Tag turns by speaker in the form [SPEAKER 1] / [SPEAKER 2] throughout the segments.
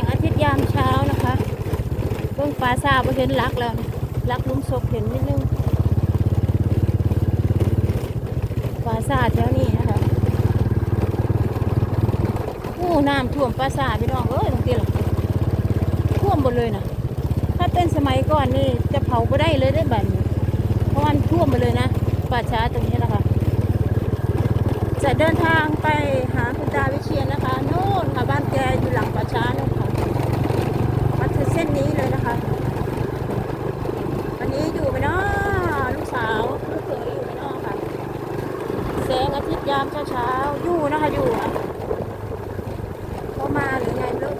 [SPEAKER 1] งอาทิตย์ยามเช้านะคะเบื้องฟ้าซาบเห็นลักแล้วลักลุมศพเห็นนิดนึงฟ้าซาแถวนี้นะคะโอ้น้ำท่วมปราสาทพี่น้องเอ้ยตรงนี้หรอท่วมหมดเลยนะถ้าเป็นสมัยก่อนนี่จะเผาก็ได้เลยได้แบบนี้เพราะมันท่วมหมดเลยนะป่าช้าตรงนี้นะคะ จะเดินทางไปหาคุณตาวิเชียนนะคะโน่นค่ะบ้านแกอยู่หลังป่าช้านะ เส้นนี้เลยนะคะ วันนี้อยู่ไหมเนาะลูกสาวลูกเขยอยู่ไหมเนาะค่ะแสงอาทิตย์ยามเช้าๆอยู่นะคะอยู่เขามาหรือไงไม่รู้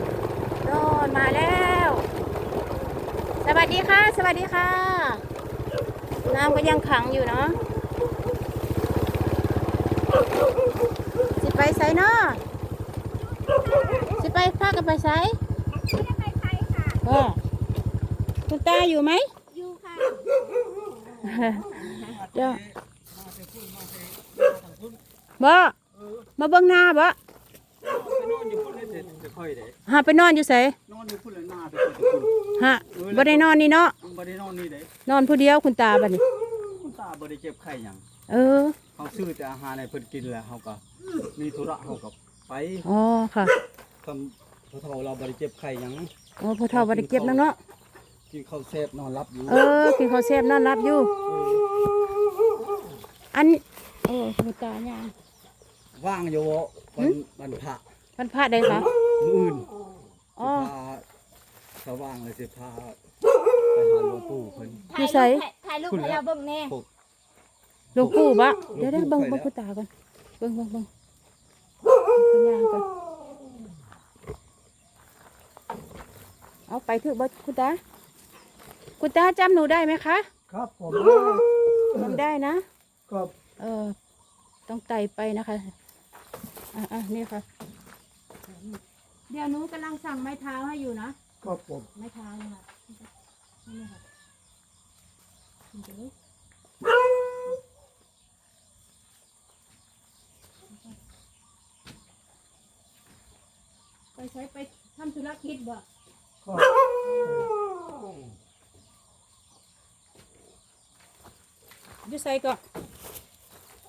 [SPEAKER 1] โน่นมาแล้ว สวัสดีค่ะ สวัสดีค่ะ น้ำก็ยังขังอยู่เนาะสิไปไสเนาะสิไปพากันไปไส
[SPEAKER 2] ไม่ได้ไปไทยค่ะ
[SPEAKER 1] เออคุณตาอยู่ไหม
[SPEAKER 2] อยู่ค่ะ
[SPEAKER 1] เดี๋ยวบ่มาเบิ่งหน้าบ่
[SPEAKER 3] ไปนอนอยู่พุ่นเลยจะค่อยได้
[SPEAKER 1] หาไปนอนอยู่ไส
[SPEAKER 3] นอนอยู่พุ่นเลยหน้าไปค่อยจะพุ่น
[SPEAKER 1] ฮะบ่ได้นอนนี่เนาะ
[SPEAKER 3] บ่ได้นอนนี่เด้
[SPEAKER 1] นอนผู้เดียวคุณตาบัดนี้
[SPEAKER 3] คุณตาบ่ได้เจ็บไข้หยัง
[SPEAKER 1] เออ
[SPEAKER 3] เขาซื้อแต่อาหารให้เพิ่นกินแล้วเขาก็มีธุระเขาก็ไป
[SPEAKER 1] อ๋อค่ะ
[SPEAKER 3] ทำพอเฒ่าเราบ่ได้เจ็บไข้หยัง
[SPEAKER 1] อ๋อพ่อเฒ่าบ่ได้เก็บนักเนาะ
[SPEAKER 3] กินข้าวแซ่บนอนรับอยู่
[SPEAKER 1] เออกินข้าวแซ่บนอนรับอยู่ อันโอ้คุณตาย่าง
[SPEAKER 3] ว่างอยู่วันวันพระ
[SPEAKER 1] มันพลาดได้คะ
[SPEAKER 3] มื้ออื่น
[SPEAKER 1] อ๋อ
[SPEAKER 3] สิพาสว่างเลยสิพาไปหาหลวงปู่เพิ่น
[SPEAKER 1] อยู่ไส
[SPEAKER 2] ถ่ายรูปให้เราเบิ่งแน่
[SPEAKER 3] พวก
[SPEAKER 1] หลวงปู่บะเดี๋ยว
[SPEAKER 3] หล
[SPEAKER 1] เดี๋ยวว
[SPEAKER 3] งปู่
[SPEAKER 1] เบิ่ง
[SPEAKER 3] ไป
[SPEAKER 1] เบิ่ง
[SPEAKER 3] แล้ว
[SPEAKER 1] คุณตาก่อนเบิ่งเบิ่งเบิ่งคุณยางก่อน เอาไปเถอะบ่คุณตา คุณตาจำหนูได้ไหมคะ
[SPEAKER 3] ครับผม
[SPEAKER 1] จำได้นะ
[SPEAKER 3] ครับ
[SPEAKER 1] เออ ต้องไต่ไปนะคะ อะอะนี่ค่ะ เดี๋ยวหนูกำลังสั่งไม้เท้าให้อยู่นะ
[SPEAKER 3] ครับผม
[SPEAKER 1] ไม้เท้านี่ค่ะนี่ค่ะคุณจะรู้ไปใช้ไปทำธุรกิจบ่
[SPEAKER 3] ครับ
[SPEAKER 1] อยู่ใส่ก็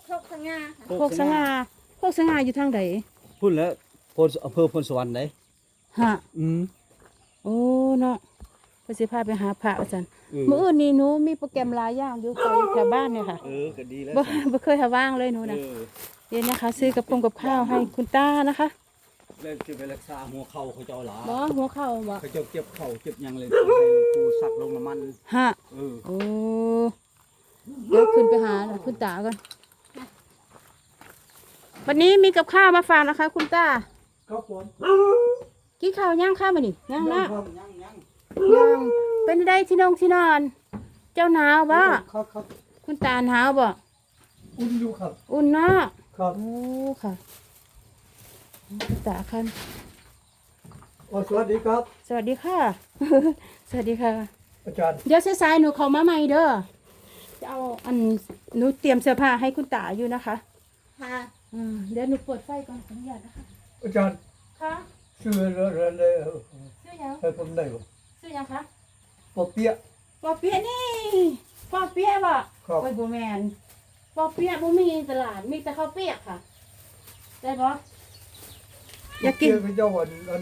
[SPEAKER 2] โชคสง่าค่ะ
[SPEAKER 1] โคกสง่าโคกสง่าอยู่ทางใด
[SPEAKER 3] พุ่นแล้วพลอำเภอพลสวรรค์ได้
[SPEAKER 1] ฮะ
[SPEAKER 3] อืม
[SPEAKER 1] โอ้เนาะไปสิพาไปหาพระอาจารย์
[SPEAKER 3] เออ
[SPEAKER 1] มื้ออื่นนี่หนูมีโปรแกรมหลายอย่างอยู่ไปแถวบ้านเนี่ยค่ะ
[SPEAKER 3] เออก็ดีแล้ว
[SPEAKER 1] บ่บ่เคยหาว่างเลยหนู
[SPEAKER 3] เอ
[SPEAKER 1] นะ
[SPEAKER 3] อ
[SPEAKER 1] เดี๋ยวนะคะ ซื้อกับปงกับข้าวให้คุณตานะคะ
[SPEAKER 3] แล้วจะไปรักษาหัวเข่าเขาเจ้าหลา
[SPEAKER 1] บ่หัวเข่าบ่
[SPEAKER 3] เขาเจ้าเจ็บเข่าเจ็บหยังเลยให้ครูสักลงน้ำมัน
[SPEAKER 1] ฮะ
[SPEAKER 3] เออ
[SPEAKER 1] โอ้ เดี๋ยวขึ้นไปหาคุณตาก่อนวันนี้มีกับข้าวมาฝากนะคะ คุณตา
[SPEAKER 3] ครับผม
[SPEAKER 1] กินข้าวย่างข้าวมานี่ย่างนะ
[SPEAKER 3] ครับยังยัง
[SPEAKER 1] ย่างเป็นได้ที่นงที่นอน เจ้าหนาวบ่
[SPEAKER 3] ครับครับ
[SPEAKER 1] คุณตาหนาวบ่
[SPEAKER 3] อุ่นอยู่ครับ
[SPEAKER 1] อุ่นเนาะ
[SPEAKER 3] ครับ
[SPEAKER 1] โอ้ค่ะคุณตาคัน
[SPEAKER 3] อ๋อสวัสดีครับ
[SPEAKER 1] สวัสดีค่ะ สวัสดีค่ะ
[SPEAKER 3] อาจารย์
[SPEAKER 1] เดี๋ยวสายๆหนูเข้ามาใหม่เด้อ จะเอาอันหนูเตรียมเสื้อผ้าให้คุณตาอยู่นะคะ
[SPEAKER 2] ค่ะ
[SPEAKER 1] อืมเดี๋ยวหนูเปิดไฟก่อนขออนุญาตนะคะ
[SPEAKER 3] อาจารย์
[SPEAKER 1] ค่ะ
[SPEAKER 3] ชื่อเรื่องอะไร
[SPEAKER 1] ชื่อหยัง
[SPEAKER 3] ให้ผมได้บ่
[SPEAKER 1] ชื่อหยังคะ
[SPEAKER 3] ปอเปียะ
[SPEAKER 1] ปอเปียะนี่ปอเปียะบ่
[SPEAKER 3] ครับ
[SPEAKER 1] โอ้ยบ่แมนปอเปียะบ่มีตลาดมีแต่ข้าวเปียกค่ะ ได้บ่อยากกิน
[SPEAKER 3] เปี๊ะเจ้าวันอัน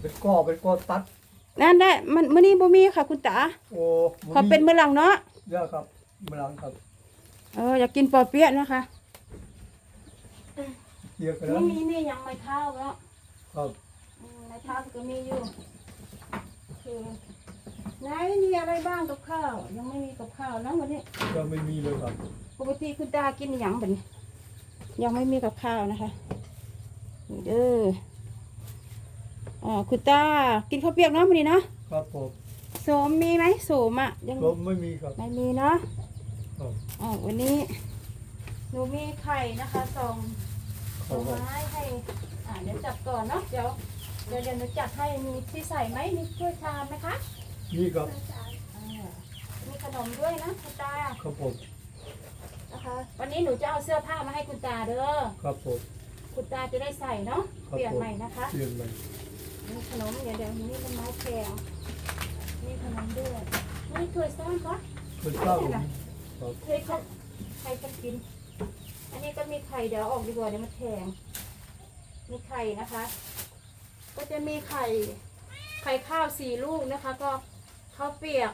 [SPEAKER 3] เป็นก้อเป็นก้อตัด
[SPEAKER 1] นั่นได้มันมื้อนี้บ่มีค่ะ คุณตา
[SPEAKER 3] โอ้
[SPEAKER 1] ขอเป็นมื้อหลังเนาะ
[SPEAKER 3] เยอะครับ มะลังครับ
[SPEAKER 1] เอออยากกินปอเปียะนะคะ
[SPEAKER 3] เปียกกัน
[SPEAKER 1] นี่
[SPEAKER 3] แล้ว
[SPEAKER 1] มีนี่ยังไม่เท่าแล้ว
[SPEAKER 3] ครับ
[SPEAKER 1] อืมในเท้าก็มีอยู่โอเคไหนมีอะไรบ้างกับข้าว ยังไม่มีกับข้าวนะวันนี้
[SPEAKER 3] ยังไม่มีเลยครับ
[SPEAKER 1] ปกติคุณตากินหยังแบบนี้ยังไม่มีกับข้าวนะคะนี่เด้ออ๋อคุณตากินข้าวเปียกเนาะวันนี้นะครับ
[SPEAKER 3] ผม
[SPEAKER 1] โสมมีไหมโสมอะยัง
[SPEAKER 3] ผมไม่มีครับ
[SPEAKER 1] ไม่มีเนาะ
[SPEAKER 3] ครับ
[SPEAKER 1] อ๋อวันนี้หนูมีไข่นะคะสอง
[SPEAKER 3] ครั
[SPEAKER 1] เอา
[SPEAKER 3] บผม
[SPEAKER 1] ไม้ให้อ่าเดี๋ยวจับก่อนเนาะเดี๋ยวเดี๋ยวเดี๋ยวหนูจัดให้มีที่ใส่ไหมมีถ้วยชามไหมคะ
[SPEAKER 3] นี่ครับ
[SPEAKER 1] อ่ามีขนมด้วยนะคุณตา
[SPEAKER 3] ครับผม
[SPEAKER 1] นะคะ วันนี้หนูจะเอาเสื้อผ้ามาให้คุณตาเด้อ
[SPEAKER 3] ครับผม
[SPEAKER 1] คุณตาจะได้ใส่เนาะ
[SPEAKER 3] ครับ
[SPEAKER 1] เปลี่ยน
[SPEAKER 3] ผม
[SPEAKER 1] ใหม่นะคะ
[SPEAKER 3] เปลี่ยนใหม่
[SPEAKER 1] มีขนมอย่างเดียวนี่เป็นไม้แข็งนี่ขนมด้วยนี่ถ้วยซ้อนปะ
[SPEAKER 3] มันเศร้าครับ
[SPEAKER 1] เฮ้ยเขาใครจะกิน อันนี้ก็มีไข่เดี๋ยวเอาออกดีกว่าเดี๋ยวมันแข็งมีไข่นะคะ ก็จะมีไข่ ไข่ข้าวสี่ลูกนะคะ ก็ข้าวเปียก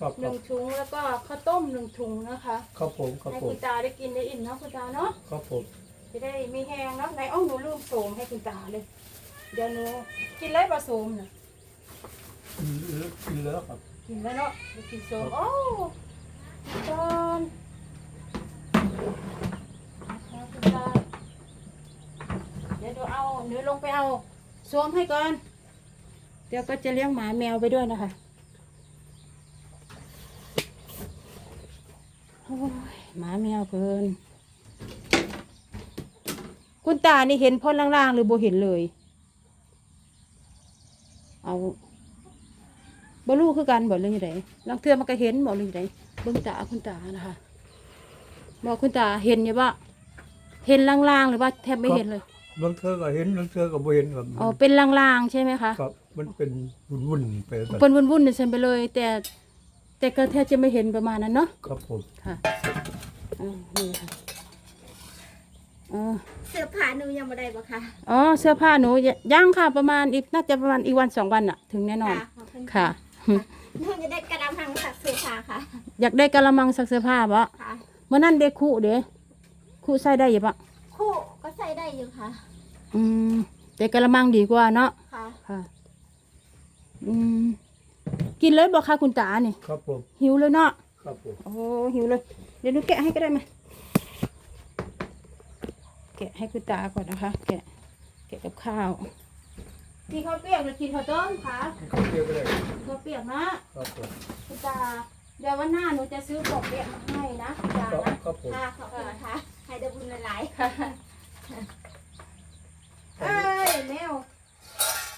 [SPEAKER 3] ครับ
[SPEAKER 1] หนึ่งถุงแล้วก็ข้าวต้มหนึ่งถุงนะคะ
[SPEAKER 3] ครับผมครับ
[SPEAKER 1] ให้
[SPEAKER 3] ผ
[SPEAKER 1] คุ
[SPEAKER 3] ม
[SPEAKER 1] ณตาได้กินได้อิ่มเนาะคุณตาเนาะ
[SPEAKER 3] ครับผม
[SPEAKER 1] จะได้มีแห้งเนาะไหนเอ้าหนูลืมโสมให้คุณตาเลย เดี๋ยวหนูกินไรปลาโสมน่ะ
[SPEAKER 3] กินแล้วกินแล้วครับ
[SPEAKER 1] กินแล้วเนาะเดี๋ยวกินโสมโอ้ ตอนนะคะคุณตาเดี๋ยวเอาหนูลงไปเอาโสมให้ก่อน เดี๋ยวก็จะเลี้ยงหมาแมวไปด้วยนะคะโอ้ยหมาแมวเพิ่นคุณตานี่เห็นพ่นล่างๆ หรือโบเห็นเลย เอาบ่รู้คือกันบอกเรื่องยังไงลางเทือมันก็เห็นบอกเรื่องยังไง เบิ่งตาคุณตานะคะบอกคุณตาเห็นอยู่ว่าเห็นล่างๆหรือว่าแทบไม่เห็นเลย
[SPEAKER 3] บางเธอก็เห็นบางเธอก็บ่เห็นครับ
[SPEAKER 1] อ๋อเป็นล่างๆใช่ไหมคะ
[SPEAKER 3] ครับมันเป็นวุ่นๆไปแบบ
[SPEAKER 1] เป็นวุ่นๆเซ็นไปเลย แต่ แต่ก็แทบจะไม่เห็นประมาณนั้นเนาะ
[SPEAKER 3] ครับผม
[SPEAKER 1] ค่ะอ่านี่ค่ะอ๋อ
[SPEAKER 2] เสื้อผ้าหนูยังไม่ได้ปะคะ
[SPEAKER 1] อ๋อเสื้อผ้าหนูยย่างค่ะประมาณอีกน่าจะประมาณอีกวันสองวันอะถึงแน่นอน
[SPEAKER 2] ขอบคุณ
[SPEAKER 1] ค่ะ
[SPEAKER 2] หนูจะได้กระดำหั งสักเสื้อผ้าค่ะ
[SPEAKER 1] อยากได้กะละมังซักเสื้อผ้าบ่
[SPEAKER 2] ค่ะ
[SPEAKER 1] เมื่อนั้นเด็กคู่เด้คู่ใส่ได้อยังปะ
[SPEAKER 2] คู่ก็ใส่ได้อยู่ค่ะ
[SPEAKER 1] อืมแต่กะละมังดีกว่าเนาะ
[SPEAKER 2] ค่ะ
[SPEAKER 1] ค่ะ อืมกินเลยบอกค่ะคุณตาเนี่ย
[SPEAKER 3] ครับผม
[SPEAKER 1] หิวเลยเนาะ
[SPEAKER 3] ครับผม
[SPEAKER 1] โอ้หิวเลย เดี๋ยวหนูแกะให้ก็ได้ไหมแกะให้คุณตาก่อนนะคะ แกะแกะกับข้าว กินข้าวเปียกหรือกินข้าวต้มคะ
[SPEAKER 3] ข้าวเปียกก็ได้
[SPEAKER 1] ข้าวเปียกนะ
[SPEAKER 3] ครับผม
[SPEAKER 1] คุณตาเดี๋ยววันหน้าหนูจะซื้อข้าวเปียกมาให้นะคุณตา
[SPEAKER 3] ครับ
[SPEAKER 1] นะครับ
[SPEAKER 3] ผม
[SPEAKER 2] ค่ะขอบคุณค่ะให้ได้บุญหลาย
[SPEAKER 1] ค่ะเอ้ยแมว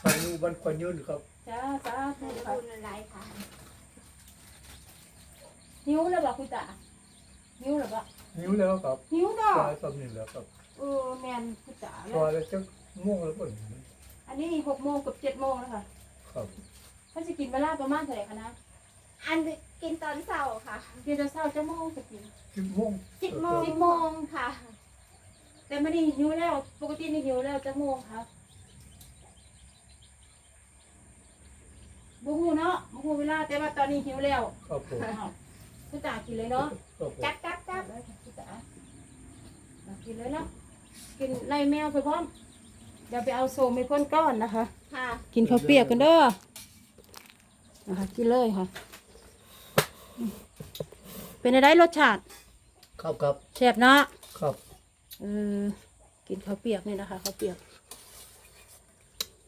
[SPEAKER 3] อายุวันควันยืนครับ
[SPEAKER 1] จ้าจ้า
[SPEAKER 2] ๆให้ได้
[SPEAKER 1] ค่ะ
[SPEAKER 2] บุญหลายๆค่ะ
[SPEAKER 1] หิวแล้วบอกคุณตาหิวแล้วบอก
[SPEAKER 3] หิวแล้วครับ
[SPEAKER 1] หิวเนาะ
[SPEAKER 3] ปลาสำนึกแล้วครับ
[SPEAKER 1] เออแมนคุณตา
[SPEAKER 3] พอแล้วจะม่วงแล้วบ่น
[SPEAKER 1] อันนี้หกโมงกับเจ็ดโมงแล้วค่ะ
[SPEAKER 3] ครับ
[SPEAKER 1] ถ้าจะกินเวลาประมาณเท่าไหร่คะนะ
[SPEAKER 2] อันกินตอนเช้าค่ะ
[SPEAKER 1] กินจะเช้าจะโมงจะกิน
[SPEAKER 3] สิบโมง
[SPEAKER 2] สิบโมง
[SPEAKER 1] สิบโมง
[SPEAKER 2] ค่ะ
[SPEAKER 1] แต่ไม่ได้หิวแล้วปกตินี่หิวแล้วจะโมงครับบูฮูเนาะบูฮูเวลาแต่ว่าตอนนี้หิวแล้ว
[SPEAKER 3] ครับผม
[SPEAKER 1] อ้าวคุณตากินเลยเนาะ
[SPEAKER 3] ครับผม
[SPEAKER 2] กัดกัดกัด
[SPEAKER 1] ได้ค่ะคุณตามากินเลยเนาะกินไล่แมวไปพร้อมเดี๋ยวไปเอาโซมไปพ่นก้อนนะคะ
[SPEAKER 2] ค่ะ
[SPEAKER 1] กินข้าวเปียกกันเด้อนะคะกินเลยค่ะอืมเป็นอะไรรสชาติ
[SPEAKER 3] ครับครับ
[SPEAKER 1] แซ่บเนาะ
[SPEAKER 3] ครับ
[SPEAKER 1] เออกินข้าวเปียกนี่นะคะข้าวเปียก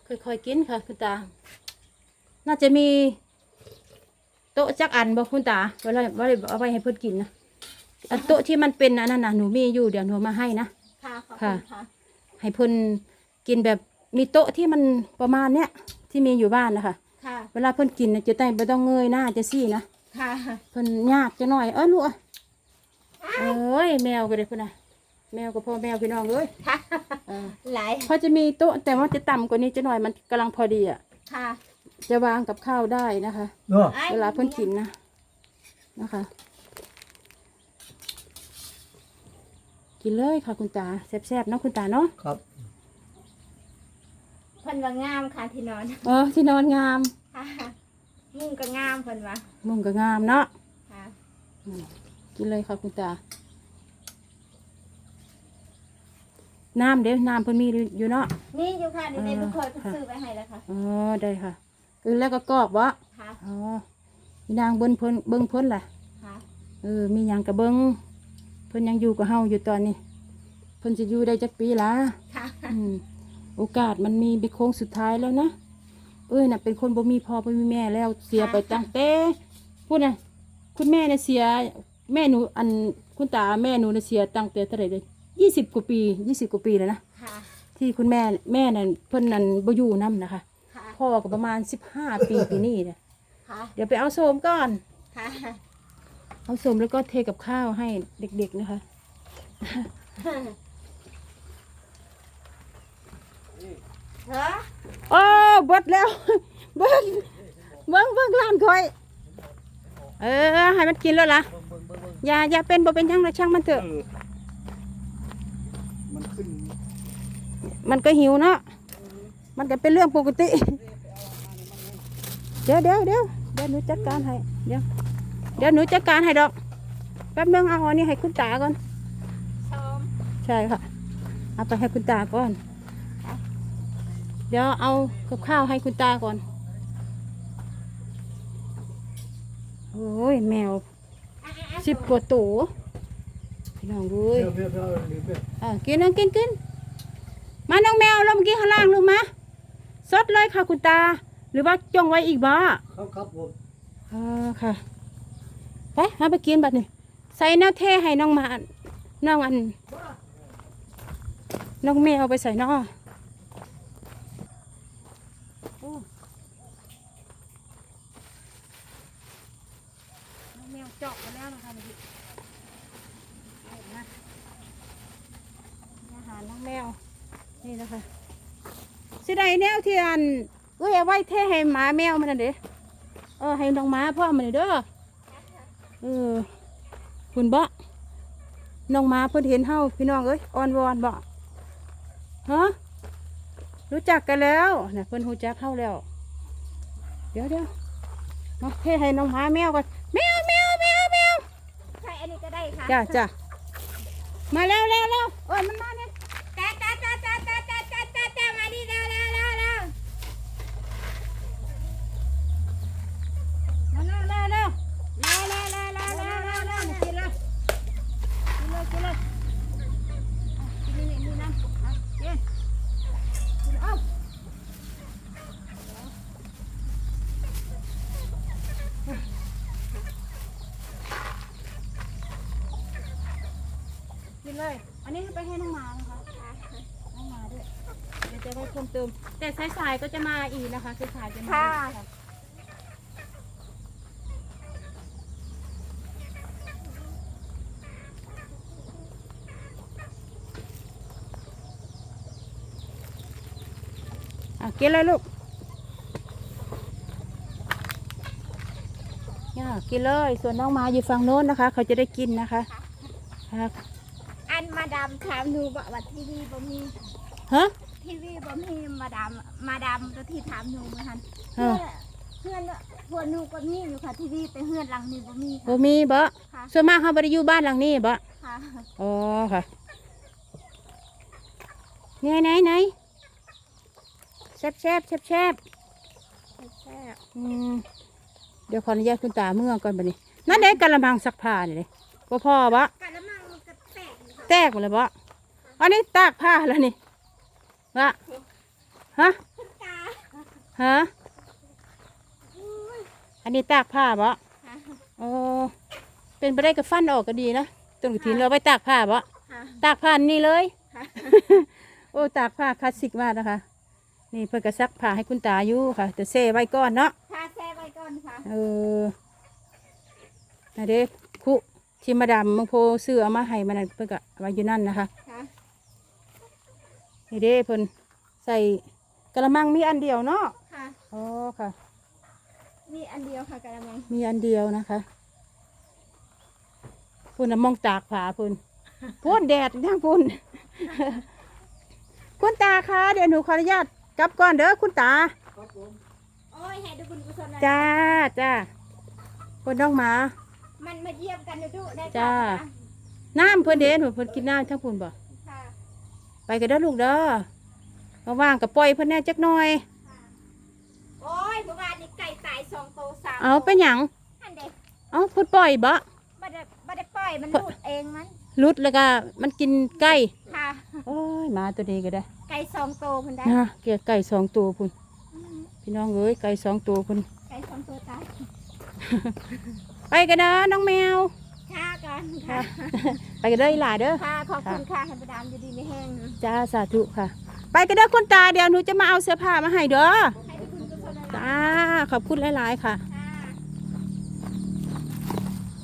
[SPEAKER 1] ค่อยๆกินค่ะคุณตา น่าจะมี โต๊ะจักอันบ่คุณตาเวลาเวลาเอาไปให้เพื่อนกินนะอันโต๊ะที่มันเป็นอันนั้นนะหนูมีอยู่เดี๋ยวหนูมาให้นะ
[SPEAKER 2] ค่ะขอบคุณค่ะ
[SPEAKER 1] ให้เพื่อน กินแบบมีโต๊ะที่มันประมาณเนี้ยที่มีอยู่บ้านนะคะ
[SPEAKER 2] ค่ะ
[SPEAKER 1] เวลาเพื่อนกินเนี่ยจะได้ไม่ต้องเงยหน้าจะซี่นะ
[SPEAKER 2] ค่ะ
[SPEAKER 1] เพิ่นยากจะหน่อยเอ้ยลูกเอ้ยเอ้ยแมวก็ได้พุ่นนะแมวกับพ่อแมวพี่น้องเอ้ย
[SPEAKER 2] ค่ะ
[SPEAKER 1] เออ
[SPEAKER 2] หลาย
[SPEAKER 1] เขาจะมีโต๊ะแต่ว่าจะต่ำกว่านี้จะหน่อยมันกำลังพอดีอะ
[SPEAKER 2] ค่ะ
[SPEAKER 1] จะวางกับข้าวได้นะคะ
[SPEAKER 3] เนาะ
[SPEAKER 1] เวลาเพิ่นกินนะนะคะ กินเลยค่ะคุณตาแซ่บๆเนาะคุณตาเนาะ
[SPEAKER 3] ครับ
[SPEAKER 2] เพิ่ นว่างามค่ะที่นอน
[SPEAKER 1] เออ ที่นอนงาม
[SPEAKER 2] ค่ะมุ้งก็งามเพิ่นว่า
[SPEAKER 1] มุงก็งามเนาะ
[SPEAKER 2] ค่ะ
[SPEAKER 1] อืมกินเลยค่ะคุณตา น้ำเดี๋ยวน้ำเพิ่นมีอยู่เนาะ
[SPEAKER 2] นี่อยู่ค่ะนี่ใน
[SPEAKER 1] อ่า
[SPEAKER 2] ทุกคน
[SPEAKER 1] ค่ะ
[SPEAKER 2] ซื้อไปให้แล้วค่ะ
[SPEAKER 1] อ๋อ ได้ค่ะเออแล้วก็กรอกวะ
[SPEAKER 2] ค่ะ
[SPEAKER 1] อ๋อมีนางเบิ้นเพิ่นเบิ้งเพิ่นล่ะ
[SPEAKER 2] ค่ะ
[SPEAKER 1] เออ มีหยังกับเบิ้งเพิ่นยังอยู่กับเฮาอยู่ตอนนี้ เพิ่นจะอยู่ได้จักปีละ
[SPEAKER 2] ค่ะ
[SPEAKER 1] อืม โอกาสมันมีเป็นโค้งสุดท้ายแล้วนะเอ้ยน่ะเป็นคนบ่มีพ่อบ่มีแม่แล้วเสียไปตั้งแต่พูดนะคุณแม่เนี่ยเสียแม่หนูอันคุณตาแม่หนูเนี่ยเสียตั้งแต่เท่าไหร่เลยยี่สิบกว่าปียี่สิบกว่าปีแล้วนะ
[SPEAKER 2] ค่ะ
[SPEAKER 1] ที่คุณแม่แม่นั่นเพิ่นนั่นบ่อยู่นํนะคะ
[SPEAKER 2] ค่ะ
[SPEAKER 1] พ่อก็ประมาณสิบห้าปีปีนี้เนี่ย
[SPEAKER 2] ค่ะ
[SPEAKER 1] เดี๋ยวไปเอาโสมก่อน
[SPEAKER 2] ค่ะ
[SPEAKER 1] เอาโสมแล้วก็เทกับข้าวให้เด็กๆนะคะ
[SPEAKER 3] น
[SPEAKER 2] เฮ้อ
[SPEAKER 1] โอ้เบดแล้วเบิ้งเบิ้งเบิ้งร้านคอย เออ ให้มันกินแล้วล่ะ
[SPEAKER 3] เบิ่งเบิ่งเบิ่งเบิ่ง
[SPEAKER 1] อย่าอย่าเป็นบ่เป็นหยังนะช่างมันเถ
[SPEAKER 3] เอ
[SPEAKER 1] อะ
[SPEAKER 3] อมันขึ้น
[SPEAKER 1] มันก็หิวเนาะ มันก็เป็นเรื่องปกติ เดี๋ยวเดี๋ยวเดี๋ยวเดี๋ยวหนูจัดการให้ เดี๋ยว เดี๋ยวหนูจัดการให้ดอก แป๊บนึงเอาอันนี้ให้คุณตาก่อน
[SPEAKER 2] ชม
[SPEAKER 1] ใช่ค่ะ เอาไปให้คุณตาก่อนเดี๋ยวเอากับข้าวให้คุณตาก่อน โอ้ย แมว
[SPEAKER 2] อะอะอะ
[SPEAKER 1] สิบกว่าตัวพี่น้องเว้ย
[SPEAKER 3] เพื่อเพื่อเพื่อลืมไป
[SPEAKER 1] อ่ากินนะกินกินมาน้องแมวลงกินข้างล่างลูกมาสดเลยค่ะคุณตา หรือว่าจงไว้อีกบ่
[SPEAKER 3] ครับครับผม
[SPEAKER 1] อ่าค่ะไปมาไปกินบัดนี้ใส่แนวเทให้น้องมาน้องอัน น้องแมวไปใส่นอโอ้น้องแมวเจาะไปแล้วนะคะเมื่อกี้เอามา อาหารน้องแมวนี่นะคะสิได้แนวที่อันเอ้ยเอาไว้เทให้หมาแมวมันนั่นเด้เออให้น้องหมาพ่อมันนี่เด้อเออคุณบ่น้องหมาเพิ่นเห็นเฮาพี่น้องเอ้ยอ่อนวอนบ่ฮะรู้จักกันแล้วนะเพิ่นรู้จักเข้าแล้ว เดี๋ยวเดี๋ยวมาเทให้น้องหมาแมวก่อนแมวแมวแมวแมว
[SPEAKER 2] ใช่อันนี้ก็ได้ค่ะ
[SPEAKER 1] จ้าจ้ามาแล้วแล้วแล้วเอ้ยมันมาเนี่ย ดี๋ยวจะได้เพิ่มเติม แต่สายๆก็จะมาอีกนะคะสายๆจะมาอีกค่ะ อะกินเลยลูกเนี่ยกินเลย ส่วนน้องหมาอยู่ฝั่งโน้นนะคะ เขาจะได้กินนะคะครับ
[SPEAKER 2] อันมาดามถามหนูบอกว่าทีวีบ่มี
[SPEAKER 1] ฮะ
[SPEAKER 2] ทีวีบ่มีมาดามมาดามตัวที่ถามหนูเหมือนกัน
[SPEAKER 1] เอ
[SPEAKER 2] เพื่อ
[SPEAKER 1] อน
[SPEAKER 2] เพื่อนเพื่อนหนูก็มีอยู่ค่ะทีวีแต่เพื่อนหลังนี้บ่มี
[SPEAKER 1] บ่
[SPEAKER 2] ค่ะ
[SPEAKER 1] มีบ่
[SPEAKER 2] ค่ะ
[SPEAKER 1] ส่วนมากเขาบ่ได้อยู่บ้านหลังนี้บ่
[SPEAKER 2] ค่ะ
[SPEAKER 1] อ๋อค่ะไหนไหนไหนแซ่บแซ่บแซ่บแซ่บ
[SPEAKER 2] แซ่บ
[SPEAKER 1] อืมเดี๋ยวขออนุญาตคุณตาเมื่อก่อนบัดนี้ นั่นได้กะละมังซักผ้านี่เลยบ่พอบ่
[SPEAKER 2] กะละมังมันก็แตกอยู่ค่ะ
[SPEAKER 1] แตกหมดเลยบ่อันนี้ตากผ้าแล้วนี่ วะฮะ
[SPEAKER 2] คุณตา
[SPEAKER 1] ฮะ
[SPEAKER 2] อุ้ย
[SPEAKER 1] อันนี้ตากผ้าบ่
[SPEAKER 2] ค่ะ
[SPEAKER 1] โอ้เป็นไปได้กับฟันออกก็ดีนะต้นกระถินเราไปตากผ้าบ่
[SPEAKER 2] ค่ะ
[SPEAKER 1] ตากผ้านี่เลย
[SPEAKER 2] ค่ะ
[SPEAKER 1] โอ้ตากผ้าคลาสสิกมากนะคะ นี่เพื่อก็ซักผ้าให้คุณตาอยู่ค่ะ แต่เซไว้ก่อนเนาะ
[SPEAKER 2] ค่ะแซ่ไว้ก่อนค่ะ
[SPEAKER 1] เออนะเด็กคุที่มาดามมังโพซื้อเอามาให้มันนนเพื่อก็เอาไว้อยู่นั่นนะคะ
[SPEAKER 2] ค่ะ
[SPEAKER 1] นี่เด้เพิ่นใส่กระมังมีอันเดียวเนาะ
[SPEAKER 2] ค่ะ
[SPEAKER 1] อ๋อค่ะ
[SPEAKER 2] มีอันเดียวค่ะกะละมัง
[SPEAKER 1] มีอันเดียวนะคะพุ่นน่ะมองตากผ้าพุ่นพุ่นแดดย่างพุ่นคุณตาคะเดี๋ยวหนูขออนุญาตกลับก่อนเด้อคุณตา
[SPEAKER 3] ครับผม
[SPEAKER 2] โอ้ยให้ดูบุญกุศลนะ
[SPEAKER 1] จ้าจ้าคนน้องหมา
[SPEAKER 2] มันมาเยี่ยมกันดุๆได้
[SPEAKER 1] จ้า
[SPEAKER 2] ค่ะ
[SPEAKER 1] น้ำเพิ่นเด่นเพิ่นกินน้ำทั้งพุ่นบ่
[SPEAKER 2] ค่ะ
[SPEAKER 1] ไปกันเด้อลูกเด้อมาว่างกับปล่อยเพิ่นแหน่จักหน่อย
[SPEAKER 2] โอ้ยเมื่อวานนี้ไก่ตายสองโตวสาม
[SPEAKER 1] เอาไปหยัง
[SPEAKER 2] อันเด็ก
[SPEAKER 1] เอาเพิ่นปล่อยบ่
[SPEAKER 2] ไม่ได้ไม่ได้ปล่อยมันหลุดเองมัน
[SPEAKER 1] ลุดแล้วก็มันกินไก่
[SPEAKER 2] ค่ะ
[SPEAKER 1] โอ้ยหมาตัวนี้ก็ได้
[SPEAKER 2] ไก่สองโตวมันได้
[SPEAKER 1] นะเกลียไก่สองตัวพุ่น
[SPEAKER 2] อืม
[SPEAKER 1] พี่น้องเอ้ยไก่สองตัวพุ่น
[SPEAKER 2] ไก่สองตัวตาย
[SPEAKER 1] ไปกันเด้อน้องแมว
[SPEAKER 2] ฆ่า กัน
[SPEAKER 1] ค่ะ
[SPEAKER 2] ค่ะ
[SPEAKER 1] ไปกันเด้ออีหลาเด้อ
[SPEAKER 2] ค่ะขอบคุณค่ะให้ประดามอยู่ดีไม่แห้งนะ
[SPEAKER 1] จ้าสาธุค่ะ ไปกันเด้อคุณตาเดี๋ยวหนูจะมาเอาเสื้อผ้ามาให้เด้อ
[SPEAKER 2] ให้ดูบุญกุศลนะ
[SPEAKER 1] จ้าขอบคุณหลายๆค่ะ
[SPEAKER 2] ค่ะ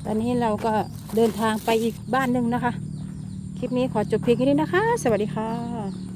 [SPEAKER 1] ตอนนี้เราก็เดินทางไปอีกบ้านหนึ่งนะคะ คลิปนี้ขอจบเพียงแค่นี้นะคะ สวัสดีค่ะ